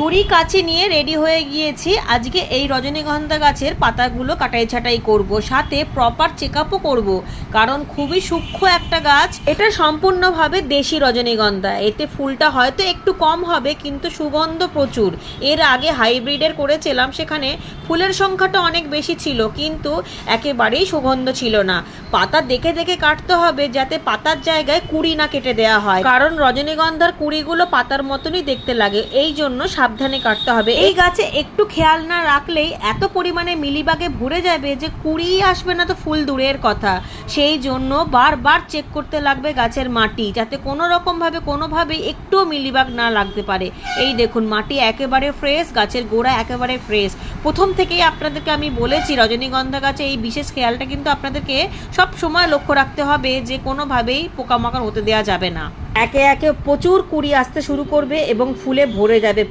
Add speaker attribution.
Speaker 1: ছুরি কাছে নিয়ে রেডি হয়ে গিয়েছি। আজকে এই রজনীগন্ধা গাছের পাতাগুলো কাটাই ছাটাই করব, সাথে প্রপার চেক আপও করব, কারণ খুবই সূক্ষ্ম একটা গাছ। এটা সম্পূর্ণভাবে দেশি রজনীগন্ধা, এতে ফুলটা হয়তো একটু কম হবে, কিন্তু সুগন্ধ প্রচুর। এর আগে হাইব্রিডের করেছিলাম, সেখানে ফুলের সংখ্যাটা অনেক বেশি ছিল, কিন্তু একেবারেই সুগন্ধ ছিল না। পাতা দেখে দেখে কাটতে হবে, যাতে পাতার জায়গায় কুড়ি না কেটে দেওয়া হয়। কারণ রজনীগন্ধার কুড়িগুলো পাতার মতনই দেখতে লাগে, এই জন্য সাবধানে কাটতে হবে। এই গাছে একটু খেয়াল না রাখলেই এত পরিমাণে মিলিবাগে ভরে যাবে যে কুড়ি আসবে না তো ফুল দূরের কথা। সেই জন্য বারবার চেক করতে লাগবে গাছের মাটি, যাতে কোনো রকমভাবে, কোনোভাবে একটুও মিলিবাগ না লাগতে পারে। এই দেখুন, মাটি একেবারে ফ্রেশ গাছের গোড়া একেবারে ফ্রেশ প্রথম থেকেই আপনাদেরকে আমি বলেছি, রজনীগন্ধা গাছে এই বিশেষ খেয়ালটা কিন্তু আপনাদেরকে সব সময় লক্ষ্য রাখতে হবে যে কোনোভাবেই পোকামাকড় হতে দেওয়া যাবে না। একে একে প্রচুর কুড়ি আসতে শুরু করবে এবং ফুলে ভরে যাবে।